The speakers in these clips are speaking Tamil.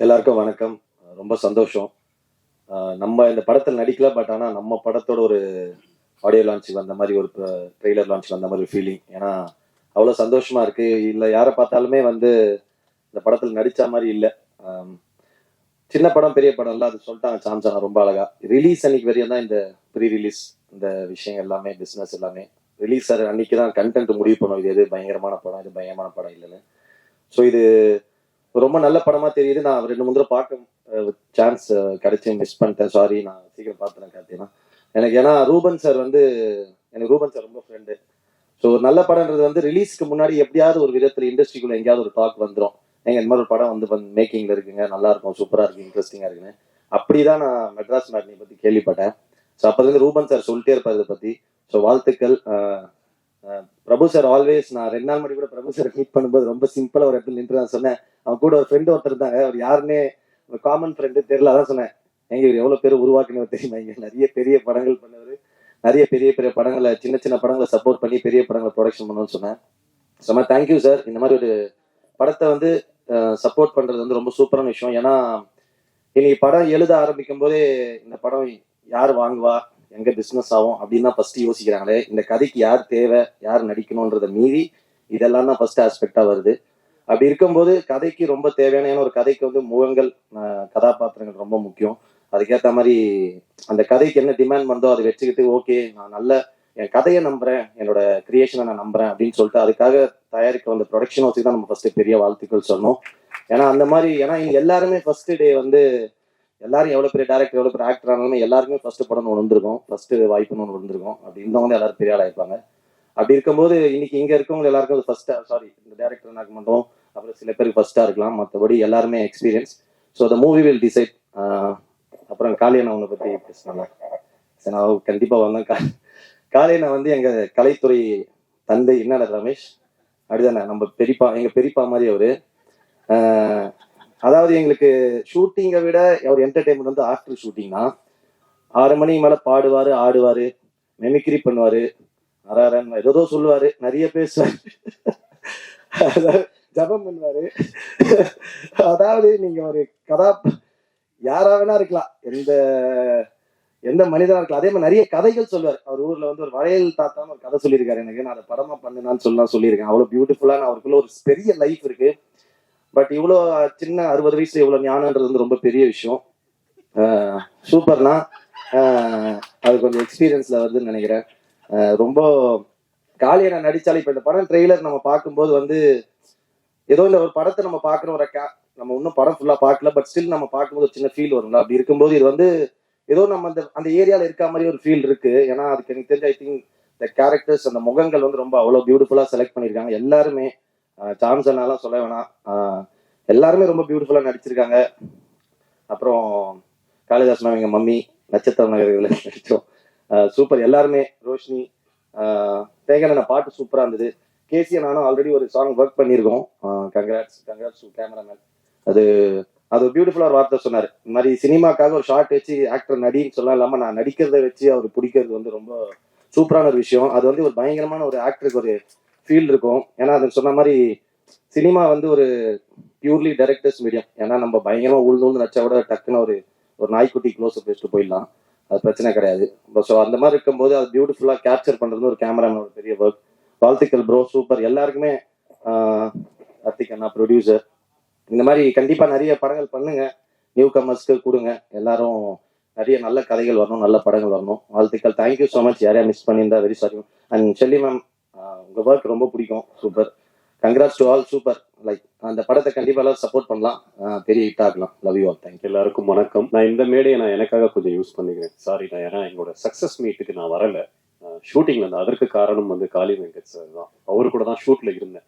எல்லாருக்கும் வணக்கம். ரொம்ப சந்தோஷம். நம்ம இந்த படத்தில் நடிக்கல பட் ஆனால் நம்ம படத்தோட ஒரு ஆடியோ லான்ச் வந்த மாதிரி ஒரு ட்ரெய்லர் லான்ச் வந்த மாதிரி ஃபீலிங் ஏன்னா அவ்வளோ சந்தோஷமா இருக்கு. இல்லை யாரை பார்த்தாலுமே வந்து இந்த படத்தில் நடித்த மாதிரி இல்லை. சின்ன படம் பெரிய படம் இல்லை அது சொல்லிட்டாங்க சாம்சனா ரொம்ப அழகா. ரிலீஸ் அன்னைக்கு வரையும் தான் இந்த ப்ரீ ரிலீஸ் இந்த விஷயம் எல்லாமே பிஸ்னஸ் எல்லாமே. ரிலீஸ் அன்னைக்கு தான் கண்டென்ட் முடிவு பண்ணும். இது எது பயங்கரமான படம் இது பயங்கரமான படம் இல்லைன்னு. ஸோ இது ரொம்ப நல்ல படமா தெரியுது. நான் ரெண்டு மூணு தடவை பார்க்க சான்ஸ் கிடைச்சி மிஸ் பண்ணிட்டேன். சாரி நான் சீக்கிரம் பார்த்தேன் கார்த்தினா. எனக்கு ஏன்னா ரூபன் சார் வந்து எனக்கு ரூபன் சார் ரொம்ப ஃப்ரெண்டு ஸோ ஒரு நல்ல படம்ன்றது வந்து ரிலீஸ்க்கு முன்னாடி எப்படியாவது ஒரு விதத்தில் இண்டஸ்ட்ரிக்குள்ள எங்கேயாவது ஒரு டாக் வந்துடும் எங்க இந்த மாதிரி ஒரு படம் வந்து மேக்கிங்ல இருக்குங்க. நல்லா இருக்கும் சூப்பரா இருக்கு இன்ட்ரெஸ்டிங்கா இருக்குன்னு. அப்படிதான் நான் மெட்ராஸ் மேட்னி பத்தி கேள்விப்பட்டேன். ஸோ அப்போதுலேருந்து ரூபன் சார் சொல்லிட்டே இருப்பார் இதை பத்தி. ஸோ வாழ்த்துக்கள் பிரபு சார் ஆல்வேஸ் நான் ரெண்டு நாள் மணி கூட பிரபு சார் மீட் பண்ணும்போது ரொம்ப சிம்பிளா ஒரு இடத்துல நின்று தான் சொன்னேன். அவன் கூட ஒரு ஃப்ரெண்டு ஒருத்தர் இருந்தாங்க. அவர் யாருன்னே ஒரு காமன் ஃப்ரெண்டு தெரியல அதான் சொன்னேன். எங்க இவர் எவ்வளவு பேர் உருவாக்குனவர் தெரியுமா? இங்க நிறைய பெரிய படங்கள் பண்ணவர். நிறைய பெரிய பெரிய படங்களை சின்ன சின்ன படங்களை சப்போர்ட் பண்ணி பெரிய படங்களை ப்ரொடக்ஷன் பண்ணணும்னு சொன்னேன். செம்ம தேங்க்யூ சார் இந்த மாதிரி ஒரு படத்தை வந்து சப்போர்ட் பண்றது வந்து ரொம்ப சூப்பரான விஷயம். ஏன்னா இன்னைக்கு படம் எழுத ஆரம்பிக்கும் போதே இந்த படம் யார் வாங்குவா? எங்க பிசினஸ் ஆகும் அப்படின்னு தான் ஃபர்ஸ்ட் யோசிக்கிறாங்களே. இந்த கதைக்கு யார் தேவை யார் நடிக்கணுன்றதை மீறி இதெல்லாம் தான் ஃபர்ஸ்ட் ஆஸ்பெக்டா வருது. அப்படி இருக்கும்போது கதைக்கு ரொம்ப தேவையான ஏன்னா ஒரு கதைக்கு வந்து முகங்கள் கதாபாத்திரங்கள் ரொம்ப முக்கியம். அதுக்கேற்ற மாதிரி அந்த கதைக்கு என்ன டிமாண்ட் பண்ணதோ அதை வச்சுக்கிட்டு ஓகே நான் நல்ல என் கதையை நம்புறேன் என்னோட கிரியேஷனை நான் நம்புறேன் அப்படின்னு சொல்லிட்டு அதுக்காக தயாரிக்க வந்த ப்ரொடக்ஷன் வச்சு தான் நம்ம ஃபர்ஸ்ட் பெரிய வாழ்த்துக்கள் சொல்லணும் ஏன்னா அந்த மாதிரி ஏன்னா எல்லாருமே ஃபர்ஸ்ட் டே வந்து எல்லாரும் எவ்வளவு பெரிய டேரக்டர் எவ்வளவு பெரிய ஆக்டர் ஆனாலுமே எல்லாருமே ஃபர்ஸ்ட் படம் ஒன்று வந்திருக்கும். ஃபர்ஸ்ட் வாய்ப்புன்னு ஒன்று வந்திருக்கும். அப்படி இருந்தவங்க எல்லாரும் பெரிய ஆளாயிருப்பாங்க அப்படி இருக்கும்போது இன்னைக்கு இங்க இருக்கவங்க எல்லாருக்கும் ஃபர்ஸ்ட் சாரி இந்த டேரக்டர் நாக்கு மட்டும் அப்புறம் சில பேருக்கு ஃபர்ஸ்டா இருக்கலாம். மற்றபடி எல்லாருமே experience so the movie will decide அப்புறம் காளியனை அவனை பத்தி பேசினாங்க சரி நான் கண்டிப்பா வந்தேன். கா காளியனை வந்து எங்க கலைத்துறை தந்தை என்னடா ரமேஷ்? அப்படிதானே நம்ம பெரியப்பா எங்க பெரியப்பா மாதிரி அவரு. அதாவது எங்களுக்கு ஷூட்டிங்கை விட அவர் என்டர்டைன்மெண்ட் வந்து ஆஃப்டர் ஷூட்டிங் தான். ஆறு மணிக்கு மேலே பாடுவார் ஆடுவார் மெமிக்ரி பண்ணுவாரு. அராரன் ஏதோ சொல்லுவாரு நிறைய பேசுவார். ஜபம் பண்ணுவாரு. அதாவது நீங்க ஒரு கதா யாராக வேணா இருக்கலாம். எந்த எந்த மனிதனா இருக்கலாம். அதே மாதிரி நிறைய கதைகள் சொல்லுவார். அவர் ஊர்ல வந்து ஒரு வளையல் தாத்தான்னு ஒரு கதை சொல்லியிருக்காரு. எனக்கு நான் அதை படமா பண்ணுனான்னு சொல்லலாம் சொல்லியிருக்கேன். அவ்வளவு பியூட்டிஃபுல்லான அவருக்குள்ள ஒரு பெரிய லைஃப் இருக்கு. பட் இவ்வளோ சின்ன அறுபது வயசுல இவ்வளோ ஞானன்றது வந்து ரொம்ப பெரிய விஷயம். சூப்பர்னா அது கொஞ்சம் எக்ஸ்பீரியன்ஸ்ல வருதுன்னு நினைக்கிறேன். ரொம்ப காலியை நான் நடிச்சாலே இப்போ இந்த படம் ட்ரெய்லர் நம்ம பார்க்கும்போது வந்து ஏதோ இந்த ஒரு படத்தை நம்ம பார்க்குறோம் ஒரு நம்ம இன்னும் படம் ஃபுல்லாக பார்க்கல பட் ஸ்டில் நம்ம பார்க்கும்போது ஒரு சின்ன ஃபீல் வரும்ல. அப்படி இருக்கும்போது இது வந்து ஏதோ நம்ம அந்த அந்த ஏரியாவில் இருக்க மாதிரி ஒரு ஃபீல் இருக்கு. ஏன்னா அதுக்கு எனக்கு தெரிஞ்ச ஐ திங்க் இந்த கேரக்டர்ஸ் அந்த முகங்கள் வந்து ரொம்ப அவ்வளோ பியூட்டிஃபுல்லாக செலக்ட் பண்ணியிருக்காங்க. எல்லாருமே சாம்சனாலாம் சொல்ல வேணாம். எல்லாருமே ரொம்ப பியூட்டிஃபுல்லா நடிச்சிருக்காங்க. அப்புறம் காளிதாஸ் மேம் மம்மி நட்சத்திர நகர்களை நடிச்சோம். சூப்பர் எல்லாருமே. ரோஷினி தேங்காய் பாட்டு சூப்பரா இருந்தது. கேசிய நானும் ஆல்ரெடி ஒரு சாங் ஒர்க் பண்ணியிருக்கோம். கங்க்ராட்ஸ் கங்க்ராட்ஸ் கேமராமேன் அது அது பியூட்டிஃபுல்லா ஒரு வார்த்தை சொன்னார். இந்த மாதிரி சினிமாக்காக ஒரு ஷார்ட் வச்சு ஆக்டர் நடின்னு சொல்லலாம் இல்லாம நான் நடிக்கிறத வச்சு அவர் பிடிக்கிறது வந்து ரொம்ப சூப்பரான ஒரு விஷயம். அது வந்து ஒரு பயங்கரமான ஒரு ஆக்டருக்கு ஒரு ஃபீல் இருக்கும். ஏன்னா அது சொன்ன மாதிரி சினிமா வந்து ஒரு பியூர்லி டைரக்டர்ஸ் மீடியம் ஏன்னா நம்ம பயங்கரமா உழுந்து உழுந்து நச்சா கூட டக்குன்னு ஒரு ஒரு நாய்க்குட்டி க்ளோஸ் அப் வச்சுட்டு போயிடலாம். அது பிரச்சனை கிடையாது. ஸோ அந்த மாதிரி இருக்கும்போது அது பியூட்டிஃபுல்லா கேப்சர் பண்றது ஒரு கேமராமேன் ஒரு பெரிய ஒர்க் வாழ்த்துக்கள் ப்ரோ சூப்பர் எல்லாருக்குமே கார்த்திக் அண்ணா ப்ரொடியூசர் இந்த மாதிரி கண்டிப்பா நிறைய படங்கள் பண்ணுங்க. நியூ கமர்ஸ்க்கு கொடுங்க. எல்லாரும் நிறைய நல்ல கதைகள் வரணும் நல்ல படங்கள் வரணும். வாழ்த்துக்கள். தேங்க்யூ ஸோ மச் யாரையா மிஸ் பண்ணியிருந்தா வெரி சாரி அண்ட் செல்லி மேம் உங்க ஒர்க் ரொம்ப பிடிக்கும். Super congrats to all super like அந்த படத்தை கண்டிப்பா எல்லாரும் சப்போர்ட் பண்ணலாம். பெரிய ஹிட் ஆகலாம் லவ் யூ ஆல் தேங்க் எல்லாருக்கும் வணக்கம். நான் இந்த மேடையை நான் எனக்காக கொஞ்சம் யூஸ் பண்ணிக்கிறேன். சாரி நான் ஏன்னா எங்களோட சக்சஸ் மீட்டுக்கு நான் வரல. ஷூட்டிங்ல இருந்தேன் அதற்கு காரணம் வந்து காளி வெங்கட் சார் தான். அவரு கூட தான் ஷூட்ல இருந்தேன்.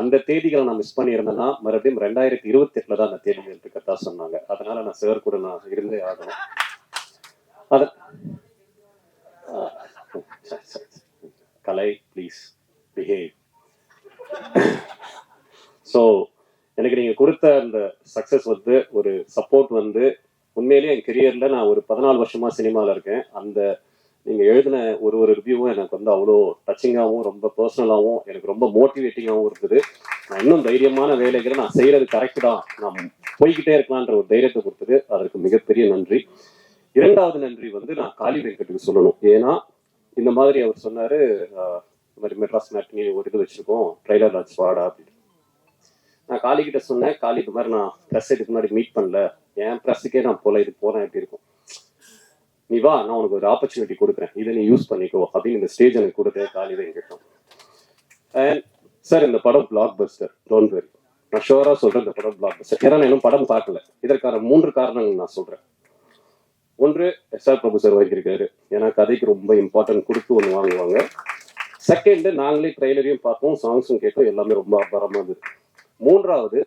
அந்த தேதிகளை நான் மிஸ் பண்ணியிருந்தேன்னா மறுபடியும் ரெண்டாயிரத்தி இருபத்தி எட்டுல தான் அந்த தேதிகள் இருக்கத்தா சொன்னாங்க. அதனால நான் சார் கூட நான் இருந்தே ஆகணும். அத சரி, சரி. கலை ப்ளீஸ் பிஹேவ் ஸோ எனக்கு நீங்கள் கொடுத்த அந்த சக்ஸஸ் வந்து ஒரு சப்போர்ட் வந்து உண்மையிலேயே என் கெரியரில் நான் ஒரு பதினாலு வருஷமாக சினிமாவில் இருக்கேன். அந்த நீங்கள் எழுதின ஒரு ஒரு ரிவ்யூவும் எனக்கு வந்து அவ்வளோ டச்சிங்காகவும் ரொம்ப பர்சனலாகவும் எனக்கு ரொம்ப மோட்டிவேட்டிங்காகவும் இருக்குது நான் இன்னும் தைரியமான வேலைகளை நான் செய்கிறது கரெக்டு தான். நான் போய்கிட்டே இருக்கலான்ற ஒரு தைரியத்தை கொடுத்தது. அதற்கு மிகப்பெரிய நன்றி. இரண்டாவது நன்றி வந்து நான் காளி வெங்கட்டுக்கு சொல்லணும். ஏன்னா இந்த மாதிரி அவர் சொன்னார் இந்த மாதிரி மெட்ராஸ் மேட்னி ஒரு இது வச்சிருக்கோம். ட்ரைலர் லான்ச் வாடா அப்படின்னு. நான் காளி கிட்ட சொன்னேன் காளி இது மாதிரி நான் ப்ரெஸ் இதுக்கு முன்னாடி மீட் பண்ணல. என் ப்ரெஸ்ஸுக்கே நான் போல இது போறேன் எப்படி இருக்கும். நீ வா நான் உனக்கு ஒரு ஆப்பர்ச்சுனிட்டி கொடுக்குறேன். இதை நீ யூஸ் பண்ணிக்கோ அப்படின்னு இந்த ஸ்டேஜ் எனக்கு கொடுத்தேன் காளி கேட்டோம் அண்ட் சார் இந்த படம் பிளாக் பஸ்டர் டோன்ட் வெரி நான் ஷோரா சொல்றேன் இந்த படம் பிளாக் பஸ்டர் ஏன்னா நான் இன்னும் படம் பார்க்கல. இதற்கான மூன்று காரணங்கள் நான் சொல்றேன். ஒன்று எஸ் ஆர் பிரபு சார் வாங்கியிருக்காரு. ஏன்னா கதைக்கு ரொம்ப இம்பார்ட்டன்ட் கொடுத்து ஒன்று வாங்குவாங்க. செகண்ட் நாங்களே ட்ரெய்லரையும் பார்ப்போம் சாங்ஸும் கேட்போம் எல்லாமே ரொம்ப அபாரமா இருந்தது. மூன்றாவது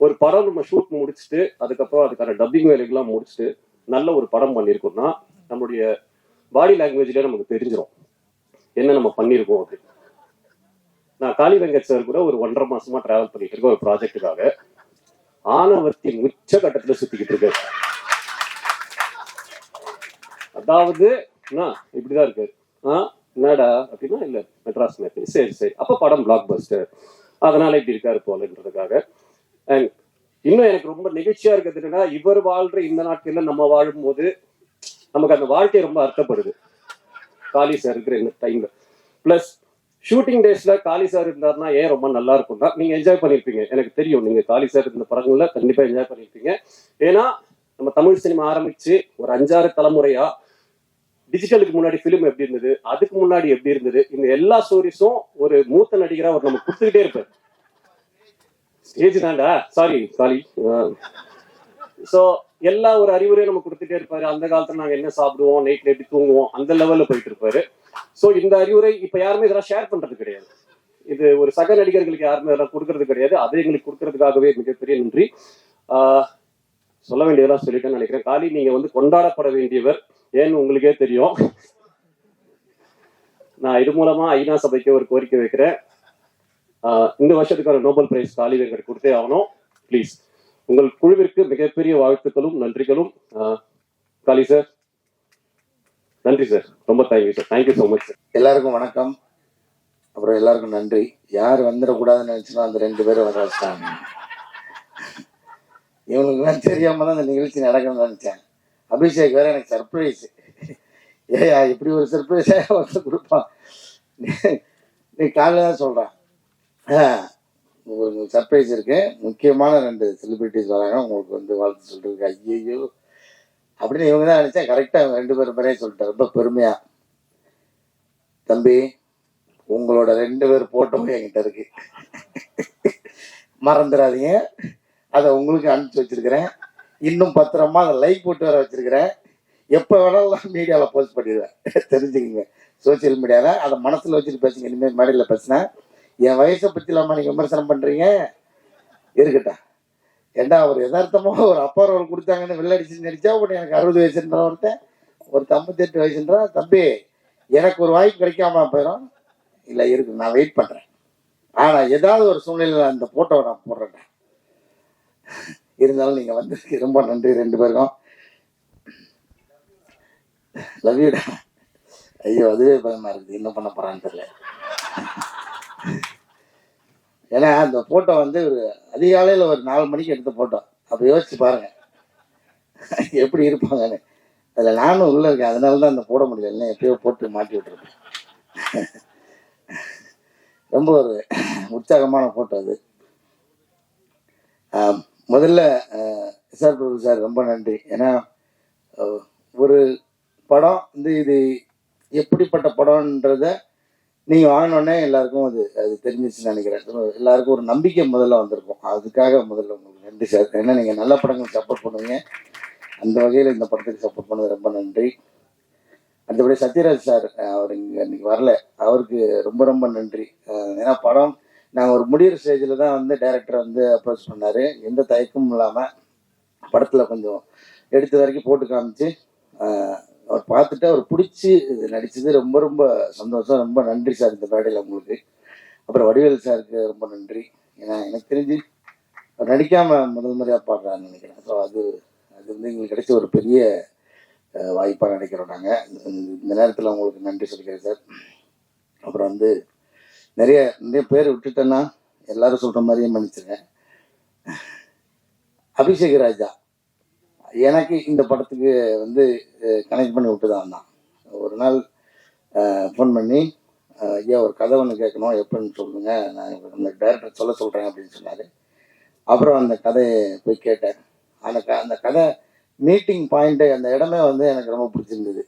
ஒரு படம் நம்ம ஷூட் முடிச்சுட்டு அதுக்கப்புறம் அதுக்கான டப்பிங் வேலைகள்லாம் முடிச்சுட்டு நல்ல ஒரு படம் பண்ணியிருக்கோம்னா நம்மளுடைய பாடி லாங்குவேஜ்லேயே நமக்கு தெரிஞ்சிடும் என்ன நம்ம பண்ணியிருக்கோம் அப்படின்னு. நான் காளி வெங்கட் சார் கூட ஒரு ஒன்றரை மாசமா டிராவல் பண்ணிட்டு இருக்கேன் ஒரு ப்ராஜெக்ட்டுக்காக ஆணவத்தின் உச்ச கட்டத்துல சுத்திக்கிட்டு இருக்கேன் அதாவது இப்படிதான் இருக்கு ஆ? என்னடா அப்படின்னா இல்ல மெட்ராஸ் மேட் சரி சரி. அப்ப படம் பிளாக் பஸ்டர் அதனால இப்படி இருக்காரு போலன்றதுக்காக. அண்ட் இன்னும் எனக்கு ரொம்ப நிகழ்ச்சியா இருக்கிறது என்னன்னா இவர் வாழ்ற இந்த நாட்கள்ல நம்ம வாழும்போது நமக்கு அந்த வாழ்க்கை ரொம்ப அர்த்தப்படுது. காளி சார் இருக்கிற இந்த டைம்ல பிளஸ் ஷூட்டிங் டேஸ்ல காளி சார் இருந்தாருன்னா ஏன் ரொம்ப நல்லா இருக்கும்னா நீங்க என்ஜாய் பண்ணிருப்பீங்க. எனக்கு தெரியும். நீங்க காளி சார் இருந்த படங்கள்ல கண்டிப்பா என்ஜாய் பண்ணிருப்பீங்க. ஏன்னா நம்ம தமிழ் சினிமா ஆரம்பிச்சு ஒரு அஞ்சாறு தலைமுறையா டிஜிட்டலுக்கு முன்னாடி ஃபிலிம் எப்படி இருந்தது? அதுக்கு முன்னாடி எப்படி இருந்தது? இந்த எல்லா ஸ்டோரிஸும் ஒரு மூத்த நடிகரா அவர் நமக்கு கொடுத்துக்கிட்டே இருப்பார். ஸ்டேஜ் தான்டா. சாரி சாரி ஸோ எல்லா ஒரு அறிவுரையும் நம்ம கொடுத்துட்டே இருப்பாரு. அந்த காலத்துல நாங்க என்ன சாப்பிடுவோம் நைட்ல எப்படி தூங்குவோம் அந்த லெவல்ல போயிட்டு இருப்பாரு. ஸோ இந்த அறிவுரை இப்ப யாருமே இதெல்லாம் ஷேர் பண்றது கிடையாது. இது ஒரு சக நடிகர்களுக்கு யாருமே இதெல்லாம் கொடுக்கறது கிடையாது. அதை எங்களுக்கு கொடுக்கறதுக்காகவே மிகப்பெரிய நன்றி. ஆஹ் சொல்ல வேண்டியதெல்லாம் சொல்லிட்டேன்னு நினைக்கிறேன். காலி நீங்க வந்து கொண்டாடப்பட வேண்டியவர். ஏன்னு உங்களுக்கே தெரியும். நான் இது மூலமா ஐநா சபைக்கு ஒரு கோரிக்கை வைக்கிறேன். இந்த வருஷத்துக்கான நோபல் பிரைஸ் காலி வெங்கட் கொடுத்தே ஆகணும். ப்ளீஸ் உங்கள் குழுவிற்கு மிகப்பெரிய வாழ்த்துக்களும் நன்றிகளும். காலி சார் நன்றி சார் ரொம்ப thank you sir thank you so much sir எல்லாருக்கும் வணக்கம். அப்புறம் எல்லாருக்கும் நன்றி. யார் வந்துடக்கூடாதுன்னு நினைச்சுன்னா அந்த ரெண்டு பேரும் வர வச்சிட்டாங்க. இவங்களுக்குலாம் தெரியாமல் தான் இந்த நிகழ்ச்சி நடக்கணும்னு நினச்சேன் அபிஷேக் வேறு எனக்கு சர்ப்ரைஸ் ஏயா இப்படி ஒரு சர்ப்ரைஸாக வந்து கொடுப்பான். நீ- காலையில் தான் சொல்கிறேன் உங்களுக்கு சர்ப்ரைஸ் இருக்கு. முக்கியமான ரெண்டு செலிபிரிட்டிஸ் வராங்க. உங்களுக்கு வந்து வாழ்த்து சொல்கிறதுக்கு ஐயோ அப்படின்னு இவங்க தான் நினச்சா கரெக்டாக அவங்க ரெண்டு பேர் பேரையும் சொல்லிட்டேன் ரொம்ப பெருமையாக தம்பி உங்களோட ரெண்டு பேர் போட்டோவும் என்கிட்ட இருக்கு. மறந்துடாதீங்க. அதை உங்களுக்கு அனுப்பிச்சு வச்சிருக்கிறேன். இன்னும் பத்திரமா அதை லைக் போட்டு வர வச்சிருக்கிறேன். எப்போ வேணாலும் மீடியாவில் போஸ்ட் பண்ணிடுவேன். தெரிஞ்சுக்கங்க. சோசியல் மீடியாவில் அதை மனசில் வச்சுட்டு பேசுங்க. இனிமேல் மேடையில் பேசினேன் என் வயசை பற்றி இல்லாமல் நீங்கள் விமர்சனம் பண்ணுறீங்க இருக்கட்டா ஏண்டா ஒரு யதார்த்தமாக ஒரு அப்பா ரோல் கொடுத்தாங்கன்னு வெள்ளடிச்சு நடிச்சா உடனே எனக்கு அறுபது வயசுன்ற ஒருத்தன் ஒரு ஐம்பத்தெட்டு வயசுன்றா தம்பி எனக்கு ஒரு வாய்ப்பு கிடைக்காம போயிடும். இல்லை இருக்கு நான் வெயிட் பண்ணுறேன் ஆனால் ஏதாவது ஒரு சூழ்நிலையில் அந்த ஃபோட்டோவை நான் போடுறேன் இருந்தாலும் நீங்கள் வந்ததுக்கு ரொம்ப நன்றி ரெண்டு பேருக்கும். லவ் யூடா ஐயோ அதுவே பயமா இருக்குது. என்ன பண்ண போறான்னு தெரியல. ஏன்னா அந்த ஃபோட்டோ வந்து ஒரு அதிகாலையில் ஒரு நாலு மணிக்கு எடுத்த ஃபோட்டோ அப்போ யோசிச்சு பாருங்க. எப்படி இருப்பாங்கன்னு. அதில் நானும் உள்ளே இருக்கேன். அதனால தான் அந்த போட முடியல. இல்லை எப்பயோ போட்டு மாட்டி விட்டுருப்பேன். ரொம்ப ஒரு உற்சாகமான ஃபோட்டோ அது. முதல்ல எஸ்ஆர் பிரபு சார் ரொம்ப நன்றி. ஏன்னா ஒரு படம் வந்து இது எப்படிப்பட்ட படம்ன்றத நீங்கள் வாங்கினோடனே எல்லாருக்கும் அது அது தெரிஞ்சிச்சுன்னு நினைக்கிறேன். எல்லாருக்கும் ஒரு நம்பிக்கை முதல்ல வந்திருக்கும். அதுக்காக முதல்ல உங்களுக்கு நன்றி சார். ஏன்னா நீங்கள் நல்ல படங்கள் சப்போர்ட் பண்ணுவீங்க. அந்த வகையில் இந்த படத்துக்கு சப்போர்ட் பண்ணது ரொம்ப நன்றி. அடுத்தபடி சத்யராஜ் சார் அவர் இங்கே இன்னைக்கு வரல. அவருக்கு ரொம்ப ரொம்ப நன்றி. ஏன்னா படம் நான் ஒரு முடிகிற ஸ்டேஜில் தான் வந்து டைரக்டர் வந்து அப்ரோச் பண்ணார். எந்த தயக்கமும் இல்லாமல் படத்தில் கொஞ்சம் எடுத்த வரைக்கும் போட்டு காமிச்சு அவர் பார்த்துட்டு அவர் பிடிச்சி இது ரொம்ப ரொம்ப சந்தோஷம். ரொம்ப நன்றி சார் இந்த மேடையில் உங்களுக்கு. அப்புறம் வடிவேல் சாருக்கு ரொம்ப நன்றி. ஏன்னா எனக்கு தெரிஞ்சு அவர் நடிக்காம முதல் முறையாக பாடுறான்னு நினைக்கிறேன். ஸோ அது அது வந்து எங்களுக்கு கிடைச்ச ஒரு பெரிய வாய்ப்பாக நினைக்கிறோம் நாங்கள் இந்த நேரத்தில் உங்களுக்கு நன்றி சொல்லிக்கிறேன் சார். அப்புறம் வந்து நிறைய நிறைய பேர் விட்டுட்டேன்னா எல்லாரும் சொல்கிற மாதிரியே மன்னிச்சிருங்க. அபிஷேக் ராஜா எனக்கு இந்த படத்துக்கு வந்து கனெக்ட் பண்ணி விட்டு தான். ஒரு நாள் ஃபோன் பண்ணி ஐயா ஒரு கதை ஒன்று கேட்கணும் எப்படின்னு சொல்லுங்க நான் அந்த டைரக்டர் சொல்ல சொல்கிறேன் அப்படின்னு சொன்னார். அப்புறம் அந்த கதையை போய் கேட்டேன். அந்த க அந்த கதை மீட்டிங் பாயிண்ட்டு அந்த இடமே வந்து எனக்கு ரொம்ப பிடிச்சிருந்தது.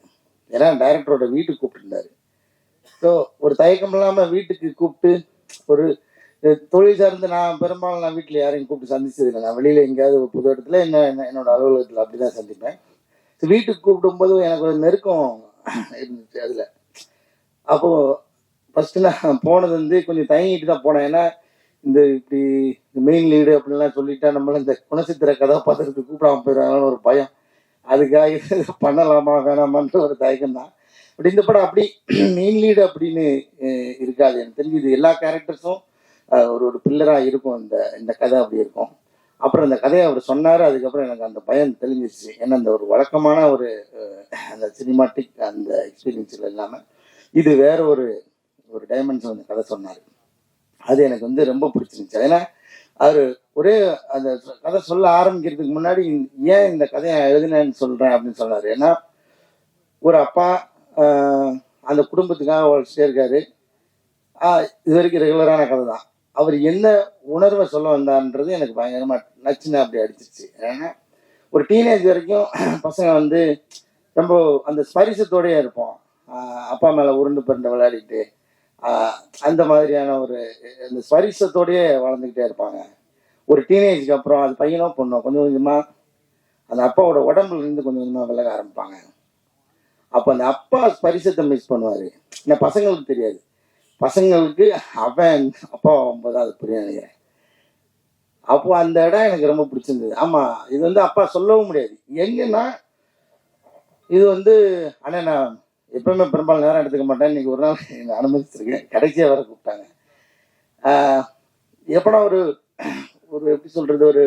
ஏன்னா டைரக்டரோட வீட்டுக்கு கூப்பிட்டுருந்தாரு. ஸோ ஒரு தயக்கம் இல்லாமல் வீட்டுக்கு கூப்பிட்டு ஒரு தொழில் சார்ந்து நான் பெரும்பாலும் நான் வீட்டில் யாரையும் கூப்பிட்டு சந்திச்சது இல்லை நான் வெளியில் எங்கேயாவது ஒரு புது இடத்துல என்ன என்ன- என்னோட அலுவலகத்தில் அப்படி தான் சந்திப்பேன். So, வீட்டுக்கு கூப்பிடும்போது எனக்கு ஒரு நெருக்கம் இருந்துச்சு அதில். அப்போது ஃபஸ்ட்டு நான் போனது வந்து கொஞ்சம் தயங்கிட்டு தான் போனேன். ஏன்னா இந்த இப்படி மெயின் லீடு அப்படின்லாம் சொல்லிட்டா நம்மள இந்த குணசித்திர கதாபாத்திரத்துக்கு கூப்பிடாம போயிடுறாங்கன்னு ஒரு பயம். அதுக்காக இது பண்ணலாமா வேணாமான்ற ஒரு தயக்கம் தான் பட் இந்த படம் அப்படி மெயின் லீடு அப்படின்னு இருக்காது. எனக்கு தெரிஞ்சு இது எல்லா கேரக்டர்ஸும் ஒரு ஒரு பில்லராக இருக்கும். இந்த இந்த கதை அப்படி இருக்கும். அப்புறம் அந்த கதையை அவர் சொன்னார். அதுக்கப்புறம் எனக்கு அந்த பயம் தெளிஞ்சிருச்சு. ஏன்னா அந்த ஒரு வழக்கமான ஒரு அந்த சினிமாட்டிக் அந்த எக்ஸ்பீரியன்ஸில் இல்லாமல் இது வேற ஒரு ஒரு டைமென்ஷன் அந்த கதை சொன்னார். அது எனக்கு வந்து ரொம்ப பிடிச்சிருந்துச்சு. ஏன்னா அவர் ஒரே அந்த கதை சொல்ல ஆரம்பிக்கிறதுக்கு முன்னாடி ஏன் இந்த கதையை எழுதினேன்னு சொல்கிறேன் அப்படின்னு சொன்னார். ஏன்னா ஒரு அப்பா அந்த குடும்பத்துக்காக அவர் சேர்க்காரு. இது வரைக்கும் ரெகுலரான கதை தான் அவர் என்ன உணர்வை சொல்ல வந்தார்ன்றது எனக்கு பயங்கரமாக நச்சுன்னு அப்படி அடிச்சிருச்சு. ஏன்னா ஒரு டீனேஜ் வரைக்கும் பசங்க வந்து ரொம்ப அந்த ஸ்பரிசத்தோடயே இருப்போம். அப்பா மேலே உருண்டு பிறண்டு விளையாடிட்டு அந்த மாதிரியான ஒரு அந்த ஸ்பரிசத்தோடயே வளர்ந்துக்கிட்டே இருப்பாங்க. ஒரு டீனேஜ்க்கு அப்புறம் அது பையனோ பொண்ணோ கொஞ்சம் கொஞ்சமாக அந்த அப்பாவோட உடம்புல இருந்து கொஞ்சம் கொஞ்சமாக விலக ஆரம்பிப்பாங்க. அப்போ அந்த அப்பா ஸ்பரிசத்தை மிஸ் பண்ணுவார். இந்த பசங்களுக்கு தெரியாது. பசங்களுக்கு அவன் அப்பா ஆகும்போது அது புரிய நினைக்கிறேன் அப்போ அந்த இடம் எனக்கு ரொம்ப பிடிச்சிருந்தது. ஆமாம் இது வந்து அப்பா சொல்லவும் முடியாது. எங்கன்னா இது வந்து அண்ணா நான் எப்பவுமே பெரும்பாலும் நேரம் எடுத்துக்க மாட்டேன். இன்னைக்கு ஒரு நாள் என்னை அனுமதிச்சிருக்கேன். கடைசியாக வர கூப்பிட்டாங்க. எப்படா ஒரு ஒரு எப்படி சொல்கிறது ஒரு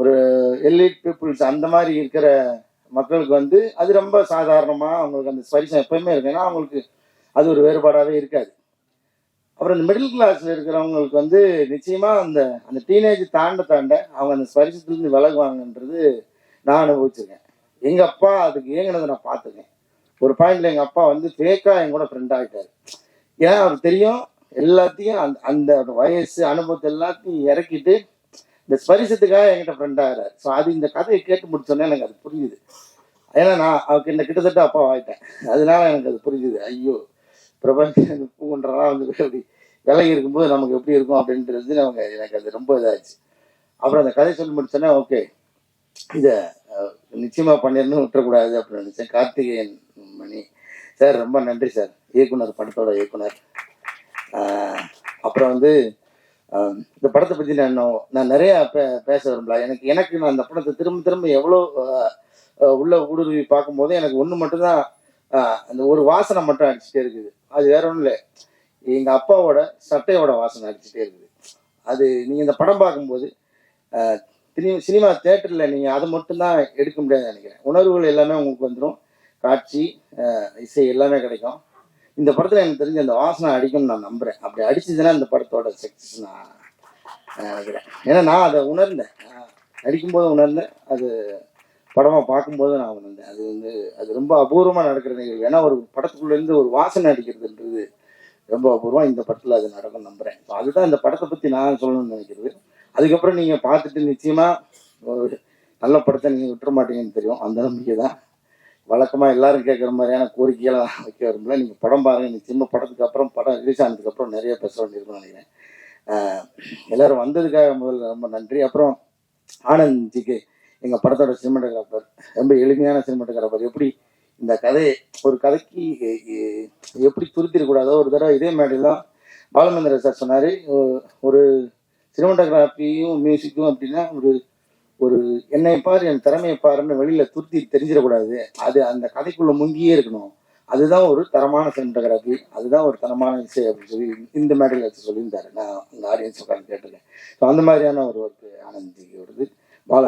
ஒரு எலிட் பீப்புள்ஸ் அந்த மாதிரி இருக்கிற மக்களுக்கு வந்து அது ரொம்ப சாதாரணமாக அவங்களுக்கு அந்த ஸ்பரிசம் எப்பயுமே இருக்கு ஏன்னா அவங்களுக்கு அது ஒரு வேறுபாடாகவே இருக்காது. அப்புறம் இந்த மிடில் கிளாஸில் இருக்கிறவங்களுக்கு வந்து நிச்சயமாக அந்த அந்த டீனேஜ் தாண்ட தாண்ட அவங்க அந்த ஸ்பரிசத்துலேருந்து விலகுவாங்கன்றது நான் அனுபவிச்சிருக்கேன். எங்கள் அப்பா அதுக்கு ஏங்கினதை நான் பார்த்துருக்கேன். ஒரு பாயிண்டில் எங்கள் அப்பா வந்து ஃபேக்காக என் கூட ஃப்ரெண்ட் ஆகிட்டார் ஏன்னா அவருக்கு தெரியும் எல்லாத்தையும் அந்த அந்த வயசு அனுபவத்தை எல்லாத்தையும் இறக்கிட்டு இந்த ஸ்பரிசத்துக்காக என்கிட்ட ஃப்ரெண்ட் ஆகிறாரு ஸோ அது இந்த கதையை கேட்டு முடிச்சோன்னே எனக்கு அது புரிஞ்சுது ஏன்னா நான் அவருக்கு இந்த கிட்டத்தட்ட அப்பா ஆகிட்டேன் அதனால எனக்கு அது புரிஞ்சுது ஐயோ பிரபஞ்சம் பூன்றலாம் வந்து அப்படி விலகி இருக்கும்போது நமக்கு எப்படி இருக்கும் அப்படின்றது நமக்கு எனக்கு அது ரொம்ப இதாகிடுச்சு அப்புறம் அந்த கதை சொல்லி முடிச்சோன்னே ஓகே இதை நிச்சயமாக பண்ணிடணும் விட்டுறக்கூடாது அப்படின்னு நினச்சேன். கார்த்திகேயன் மணி. சார் ரொம்ப நன்றி சார். இயக்குனர் படத்தோட இயக்குனர். அப்புறம் வந்து இந்த படத்தை பற்றி நான் இன்னும் நான் நிறையா பே பேச விரும்பல. எனக்கு எனக்கு நான் அந்த படத்தை திரும்ப திரும்ப எவ்வளோ உள்ள ஊடுருவி பார்க்கும்போது எனக்கு ஒன்று மட்டும்தான் அந்த ஒரு வாசனை மட்டும் அடிச்சுட்டே இருக்குது. அது வேற ஒன்றும் இல்லை. எங்கள் அப்பாவோட சட்டையோட வாசனை அடிச்சுட்டே இருக்குது. அது நீங்கள் இந்த படம் பார்க்கும்போது சினிமா தேட்டரில் நீங்கள் அதை மட்டும்தான் எடுக்க முடியாதுன்னு நினைக்கிறேன். உணர்வுகள் எல்லாமே உங்களுக்கு வந்துடும் காட்சி இசை எல்லாமே கிடைக்கும். இந்த படத்தில் எனக்கு தெரிஞ்ச அந்த வாசனை அடிக்கும்னு நான் நம்புகிறேன் அப்படி அடிச்சதுன்னா இந்த படத்தோட சக்ஸஸ் நான் நினைக்கிறேன். ஏன்னா நான் அதை உணர்ந்தேன். அடிக்கும்போது உணர்ந்தேன். அது படமாக பார்க்கும்போது நான் உணர்ந்தேன். அது வந்து அது ரொம்ப அபூர்வமாக நடக்கிற நிகழ்வு ஏன்னா ஒரு படத்துக்குள்ளேருந்து ஒரு வாசனை அடிக்கிறதுன்றது ரொம்ப அபூர்வம் இந்த படத்தில் அது நடக்கும் நம்புகிறேன் ஸோ அதுதான் இந்த படத்தை பற்றி நான் சொல்லணும்னு நினைக்கிறது. அதுக்கப்புறம் நீங்கள் பார்த்துட்டு நிச்சயமாக ஒரு நல்ல படத்தை நீங்கள் விட்டுற மாட்டீங்கன்னு தெரியும். அந்த நம்பிக்கை தான் வழக்கமாக எல்லாரும் கேட்குற மாதிரியான கோரிக்கையெல்லாம் வைக்க விரும்பல. நீங்கள் படம் பாருங்கள் நிச்சயமாக படத்துக்கு அப்புறம் படம் ரிலீஸ் ஆனதுக்கப்புறம் நிறைய பேச வேண்டியிருக்கும்னு நினைக்கிறேன். எல்லோரும் எல்லாரும் வந்ததுக்காக முதல்ல ரொம்ப நன்றி. அப்புறம் ஆனந்த் ஜிக்கு எங்கள் படத்தோட சினிமாட்டோகிராஃபர் ரொம்ப எளிமையான சினிமாட்டோகிராஃபர் எப்படி இந்த கதையை ஒரு கதைக்கு எப்படி துருத்திடக்கூடாதோ ஒரு தடவை இதே மாதிரிலாம் தான் பாலமேந்திர சார் சொன்னார். ஒரு சினிமாட்டோகிராஃபியும் மியூசிக்கும் அப்படின்னா ஒரு ஒரு என்னை பாரு என் திறமையை பாருன்னு வெளியில் துருத்தி தெரிஞ்சிடக்கூடாது. அது அந்த கதைக்குள்ளே முங்கியே இருக்கணும். அதுதான் ஒரு தரமான சினிமாட்டோகிராஃபி அதுதான் ஒரு தரமான இசை அப்படின்னு சொல்லி இந்த மேடையில் வச்சு சொல்லியிருந்தாரு. நான் அந்த ஆடியன்ஸ் உட்காந்து கேட்டிருக்கேன் ஸோ அந்த மாதிரியான ஒரு ஒர்க்கு ஆனந்தியோடது. பால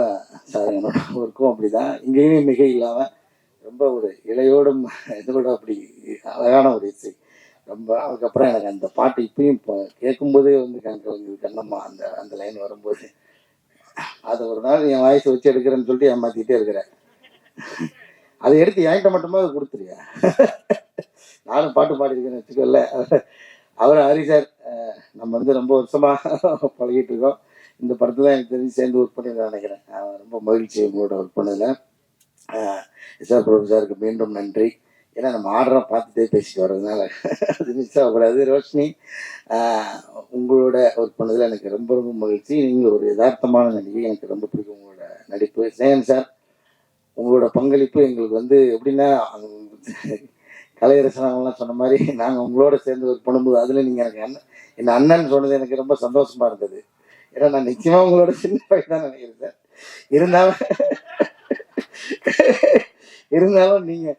சாரனோட ஒர்க்கும் அப்படி தான் இங்கேயும் மிக இல்லாமல் ரொம்ப ஒரு இளையோடும் இதோட அப்படி அழகான ஒரு இசை. ரொம்ப அதுக்கப்புறம் எனக்கு அந்த பாட்டு இப்பயும் இப்போ கேட்கும்போதே வந்து கணக்கு வந்து கண்ணம்மா அந்த அந்த லைன் வரும்போது அதை ஒரு நாள் என் வாய்ஸ் வச்சு எடுக்கிறேன்னு சொல்லிட்டு ஏமாத்திட்டே இருக்கிறேன் அதை எடுத்து என்கிட்ட மட்டுமா அது கொடுத்துருயா நானும் பாட்டு பாடிருக்கேன்னு வச்சுக்கோல்ல அவர் ஹரி சார் நம்ம வந்து ரொம்ப வருஷமாக பழகிட்டு இருக்கோம். இந்த படத்தில் எனக்கு தெரிஞ்சு சேர்ந்து ஒர்க் பண்ணி நினைக்கிறேன். ரொம்ப மகிழ்ச்சி உங்களோட ஒர்க் பண்ணதுல. சார் பிரபு சாருக்கு மீண்டும் நன்றி. ஏன்னா நம்ம ஆர்டரை பார்த்துட்டே பேசி வர்றதுனால அது மிஸ் ஆகக்கூடாது. ரோஷினி உங்களோட ஒர்க் பண்ணதில் எனக்கு ரொம்ப ரொம்ப மகிழ்ச்சி. நீங்கள் ஒரு யதார்த்தமான நடிகை. எனக்கு ரொம்ப பிடிக்கும் உங்களோட நடிப்பு. சேகன் சார் உங்களோட பங்களிப்பு எங்களுக்கு வந்து எப்படின்னா அவங்க சொன்ன மாதிரி நாங்கள் உங்களோட சேர்ந்து ஒர்க் பண்ணும்போது அதில் நீங்கள் எனக்கு அண்ணன் என் அண்ணன் சொன்னது எனக்கு ரொம்ப சந்தோஷமாக இருந்தது. ஏன்னா நான் நிச்சயமாக உங்களோட சின்ன பையன் தான் நினைக்கிறேன் சார் இருந்தாலும் இருந்தாலும் நீங்கள்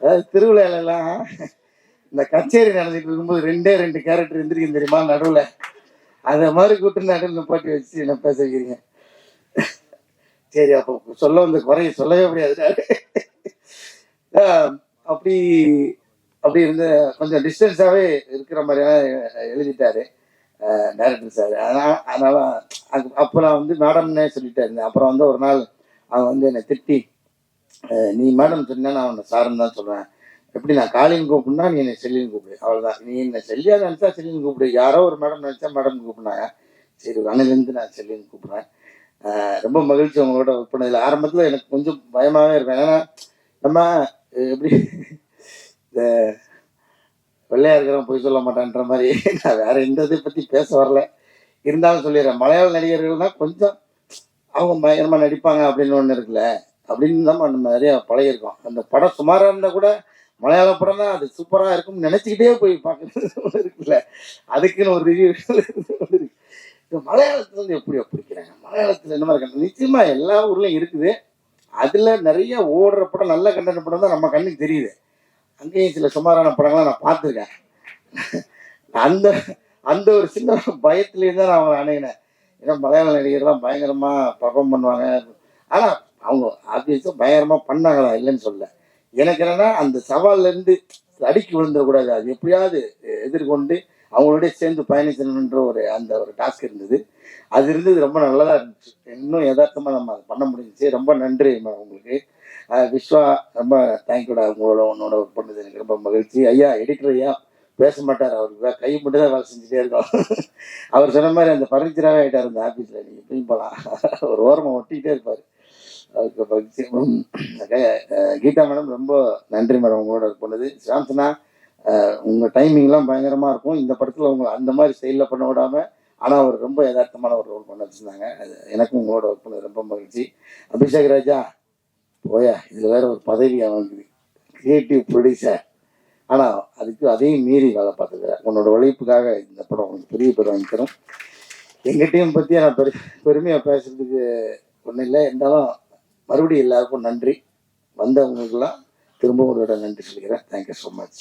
அதாவது திருவிழாலெல்லாம் இந்த கச்சேரி நடந்துட்டு இருக்கும்போது ரெண்டே ரெண்டு கேரக்டர் எந்திரிக்கும் தெரியுமா நடுவில்? அதை மாதிரி கூட்டு நடுவில் நிப்பாட்டி வச்சு என்ன பேச வைக்கிறீங்க? சரி அப்போ சொல்ல வந்த குறைய சொல்லவே முடியாது. அப்படி அப்படி இருந்த கொஞ்சம் டிஸ்டன்ஸாகவே இருக்கிற மாதிரியான எழுதிட்டாரு டேரக்டர் சார் ஆனால் அதனால் அது அப்போ நான் வந்து மேடம்னே சொல்லிட்டே இருந்தேன் அப்புறம் வந்து ஒரு நாள் அவன் வந்து என்னை திட்டி நீ மேடம் சொன்னா நான் உன்னை சாருன்னு தான் சொல்லுவேன் எப்படி நான் காலின்னு கூப்பிடுனா நீ என்னை செல்லின்னு கூப்பிடு. அவ்வளோதான் நீ என்னை செல்லியாக நினச்சா செல்லின்னு கூப்பிடு. யாரோ ஒரு மேடம் நினச்சா மேடம் கூப்பிடுனாங்க. சரி அன்னிலேருந்து நான் செல்லின்னு கூப்பிடுறேன். ரொம்ப மகிழ்ச்சி உங்களோட ஒர்க் பண்ணதில் ஆரம்பத்தில் எனக்கு கொஞ்சம் பயமாகவே இருக்கும். ஏன்னா நம்ம எப்படி இந்த வெள்ளையா இருக்கிறவன் பொய் சொல்ல மாட்டான்ற மாதிரி நான் வேற எந்த இதை பற்றி பேச வரல. இருந்தாலும் சொல்லிடுறேன். மலையாள நடிகர்கள்னா கொஞ்சம் அவங்க பயங்கரமாக நடிப்பாங்க அப்படின்னு ஒன்று இருக்குல்ல. அப்படின்னு தான் நம்ம நிறைய பழகிருக்கோம் அந்த படம் சுமாராக இருந்தால் கூட மலையாள படம் தான் அது சூப்பராக இருக்கும்னு நினச்சிக்கிட்டே போய் பார்க்கறது ஒன்று இருக்குல்ல. அதுக்குன்னு ஒரு ரிவ்யூ இருக்கு. இந்த மலையாளத்துல வந்து எப்படி பிடிக்கிறாங்க மலையாளத்தில் என்ன மாதிரி கண்டென்ட் நிச்சயமா எல்லா ஊர்லயும் இருக்குது. அதுல நிறைய ஓடுற படம் நல்ல கண்டென்ட் படம் தான் நம்ம கண்ணுக்கு தெரியுது. அங்கேயும் சில சுமாரான படங்கள்லாம் நான் பார்த்துருக்கேன். அந்த அந்த ஒரு சின்ன பயத்துலேயே தான் நான் அவங்களை அணுகினேன். ஏன்னா மலையாள நடிகர்லாம் பயங்கரமாக பர்ஃபார்ம் பண்ணுவாங்க. ஆனால் அவங்க ஆப்வியஸாக பயங்கரமாக பண்ணாங்களா இல்லைன்னு சொல்ல எனக்கு என்னன்னா அந்த சவால்லேருந்து அடிக்கி விழுந்துடக்கூடாது. அது எப்படியாவது எதிர்கொண்டு அவங்களோட சேர்ந்து பயணிக்கணுன்ற ஒரு அந்த ஒரு டாஸ்க் இருந்தது. அது இருந்தது ரொம்ப நல்லதாக இருந்துச்சு. இன்னும் யதார்த்தமாக நம்ம அதை பண்ண முடிஞ்சிச்சு. ரொம்ப நன்றி உங்களுக்கு. விஸ்வா ரொம்ப தேங்க்யூடா உங்களோட உன்னோட ஒர்க் பண்ணது எனக்கு ரொம்ப மகிழ்ச்சி. ஐயா எடிட்டர் ஐயா பேச மாட்டார். அவருக்கு கை மட்டும் தான் வேலை செஞ்சுட்டே இருக்கோம். அவர் சொன்ன மாதிரி அந்த பர்னிச்சராகவே ஆகிட்டார் அந்த ஆஃபீஸில் நீங்கள் போய் போகலாம் ஒரு ஓரமாக ஒட்டிக்கிட்டே இருப்பார் அவருக்கு மகிழ்ச்சி உம், அஹ் கீதா மேடம் ரொம்ப நன்றி மேடம் உங்களோட ஒர்க் பண்ணது. உங்கள் டைமிங்லாம் பயங்கரமாக இருக்கும். இந்த படத்தில் உங்களை அந்த மாதிரி ஸ்டைலில் பண்ண விடாம ஆனால் அவர் ரொம்ப யதார்த்தமான ஒரு ரோல் பண்ண வச்சுருந்தாங்க. அது எனக்கும் உங்களோட ஒர்க் பண்ணது ரொம்ப மகிழ்ச்சி. அபிஷேக் ராஜா போயா இதில் வேற ஒரு பதவி அவனுக்கு கிரியேட்டிவ் ப்ரொடியூசர் ஆனால் அதுக்கு அதையும் மீறி வேலை பார்த்துக்கிறேன் உன்னோட உழைப்புக்காக இந்த படம் உனக்கு பெரிய பேர் வாங்கி தரும். எங்கள் டீம் பற்றி நான் பெரு பெருமையாக பேசுறதுக்கு ஒன்றும் இல்லை. இருந்தாலும் மறுபடியும் எல்லாருக்கும் நன்றி. வந்தவங்களுக்கெல்லாம் திரும்ப ஒரு நன்றி சொல்லிக்கிறேன். Thank you so much